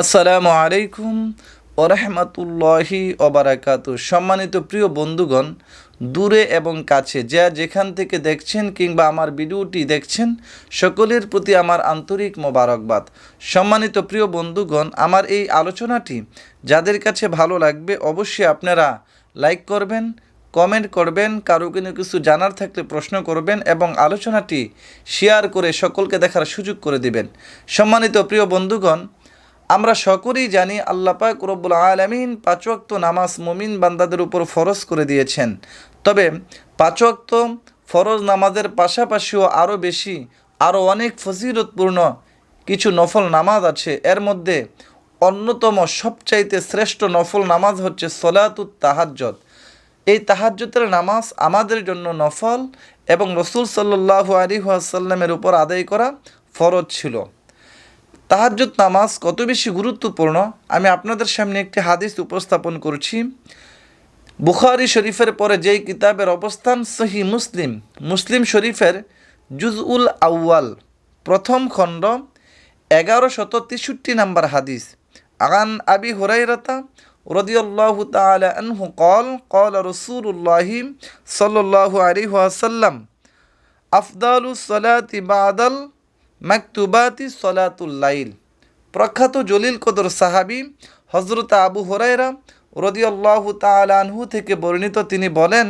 আসসালামু আলাইকুম ওরহমতুল্লাহি ওবারাকাতু সম্মানিত প্রিয় বন্ধুগণ, দূরে এবং কাছে যা যেখান থেকে দেখছেন কিংবা আমার ভিডিওটি দেখছেন, সকলের প্রতি আমার আন্তরিক মোবারকবাদ। সম্মানিত প্রিয় বন্ধুগণ, আমার এই আলোচনাটি যাদের কাছে ভালো লাগবে অবশ্যই আপনারা লাইক করবেন, কমেন্ট করবেন, কারও কোনো কিছু জানার থাকলে প্রশ্ন করবেন এবং আলোচনাটি শেয়ার করে সকলকে দেখার সুযোগ করে দিবেন। সম্মানিত প্রিয় বন্ধুগণ আমরা সকলেই জানি আল্লাহ পাক রব্বুল আলমিন পাঁচওয়াক্ত নামাজ মুমিন বান্দাদের উপর ফরজ করে দিয়েছেন। তবে পাঁচওয়াক্ত ফরজ নামাজের পাশাপাশিও আরও বেশি, আরও অনেক ফজিলতপূর্ণ কিছু নফল নামাজ আছে। এর মধ্যে অন্যতম সবচাইতে শ্রেষ্ঠ নফল নামাজ হচ্ছে সলাতুত তাহাজ্জত এই তাহাজ্জতের নামাজ আমাদের জন্য নফল এবং রসুল সাল্লাহ আলী আসাল্লামের উপর আদায় করা ফরজ ছিল। তাহাজ্জুদ নামাজ কত বেশি গুরুত্বপূর্ণ? আমি আপনাদের সামনে একটি হাদিস উপস্থাপন করছি। বুখারি শরীফের পরে যেই কিতাবের অবস্থান সহি মুসলিম মুসলিম শরীফের জুজউল আউয়াল, প্রথম খণ্ড এগারো শত তেষট্টি নাম্বার হাদিস। আগান আবি হুরাইরাতা রদিয়াল্লাহু তাআলা আনহু কল কল রসুল্লাহি সাল্লাল্লাহু আলাইহি ওয়াসাল্লাম আফদালু সলাতি বাদাল মাকতুবাতি সলাতুল্লাইল প্রখ্যাত জলিল কদর সাহাবি হজরত আবু হরাইরা রদিয়াল্লাহু তালানহু থেকে বর্ণিত, তিনি বলেন,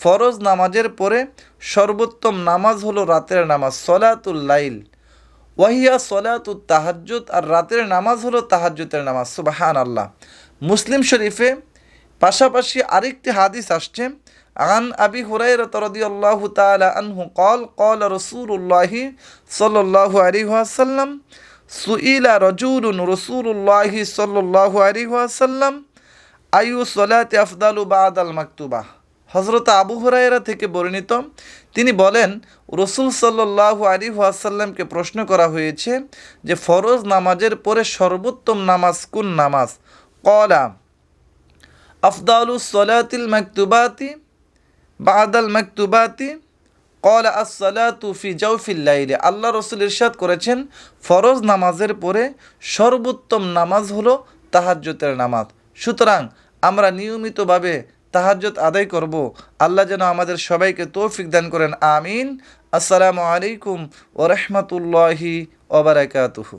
ফরজ নামাজের পরে সর্বোত্তম নামাজ হলো রাতের নামাজ সলাতুল্লাইল ওয়াহিয়া সলাতুল তাহাজ্জুদ, আর রাতের নামাজ হলো তাহাজ্জুতের নামাজ সুবাহান আল্লাহ মুসলিম শরীফে পাশাপাশি আরেকটি হাদিস আসছে আন আবি হুরাইরত রাদিয়াল্লাহু তাআলা আনহু قال قال رسول الله صلى الله عليه وسلم سئل رجل رسول الله صلى الله عليه وسلم আয়ু সলাতে আফদালু বাদাল মাকতুবা হজরত আবু হুরাইরা থেকে বর্ণিত তিনি বলেন রসুল সাল্লাহ আলী ওয়াসাল্লামকে প্রশ্ন করা হয়েছে যে ফরজ নামাজের পরে সর্বোত্তম নামাজ কোন নামাজ কলা আফদালু সলাতিল মাকতুবাতি, বাদাল মাকতুবাতি কল আসসালাতু ফি জাউফিল্লাইলে আল্লাহ রসুল ইরশাদ করেছেন, ফরজ নামাজের পরে সর্বোত্তম নামাজ হলো তাহাজ্জতের নামাজ। সুতরাং আমরা নিয়মিতভাবে তাহাজ্জত আদায় করব। আল্লাহ যেন আমাদের সবাইকে তৌফিক দান করেন। আমিন। আসসালামু আলাইকুম ওরহমতুল্লাহি ওবরাকাতুহু